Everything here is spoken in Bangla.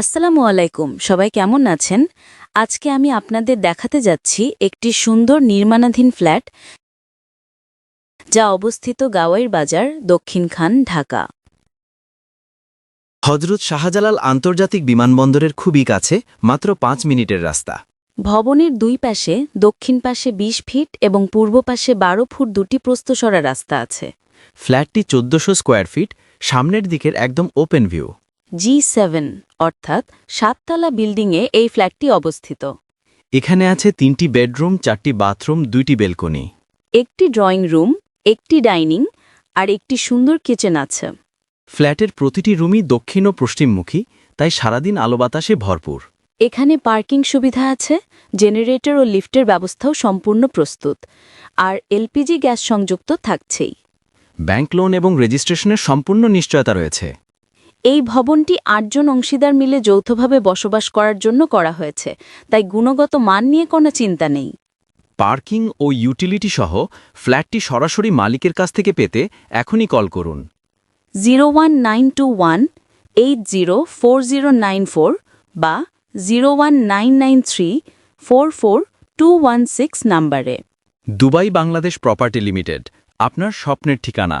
আসসালামু আলাইকুম সবাই কেমন আছেন? আজকে আমি আপনাদের দেখাতে যাচ্ছি একটি সুন্দর নির্মাণাধীন ফ্ল্যাট যা অবস্থিত গাওয়াইর বাজার দক্ষিণ খান ঢাকা। হজরত শাহজালাল আন্তর্জাতিক বিমানবন্দরের খুবই কাছে মাত্র পাঁচ মিনিটের রাস্তা। ভবনের দুই পাশে দক্ষিণ পাশে ২০ ফিট এবং পূর্ব পাশে বারো ফুট দুটি প্রস্তসরা রাস্তা আছে। ফ্ল্যাটটি চোদ্দশো স্কোয়ার ফিট সামনের দিকের একদম ওপেন ভিউ। জি সেভেন অর্থাৎ সাততলা বিল্ডিংয়ে এই ফ্ল্যাটটি অবস্থিত। এখানে আছে তিনটি বেডরুম চারটি বাথরুম দুইটি বেলকনি। একটি ড্রয়িং রুম একটি ডাইনিং আর একটি সুন্দর কিচেন আছে। ফ্ল্যাটের প্রতিটি রুমই দক্ষিণ ও পশ্চিমমুখী তাই সারাদিন আলো বাতাসে ভরপুর। এখানে পার্কিং সুবিধা আছে জেনারেটর ও লিফটের ব্যবস্থাও সম্পূর্ণ প্রস্তুত আর এলপিজি গ্যাস সংযুক্ত থাকছেই। ব্যাংক লোন এবং রেজিস্ট্রেশনের সম্পূর্ণ নিশ্চয়তা রয়েছে। এই ভবনটি আটজন অংশীদার মিলে যৌথভাবে বসবাস করার জন্য করা হয়েছে তাই গুণগত মান নিয়ে কোনো চিন্তা নেই। পার্কিং ও ইউটিলিটি সহ ফ্ল্যাটটি সরাসরি মালিকের কাছ থেকে পেতে এখনই কল করুন। Zero one nine two one eight zero four zero nine four বা zero one nine nine three four four two one six নাম্বারে। দুবাই বাংলাদেশ প্রপার্টি লিমিটেড আপনার স্বপ্নের ঠিকানা।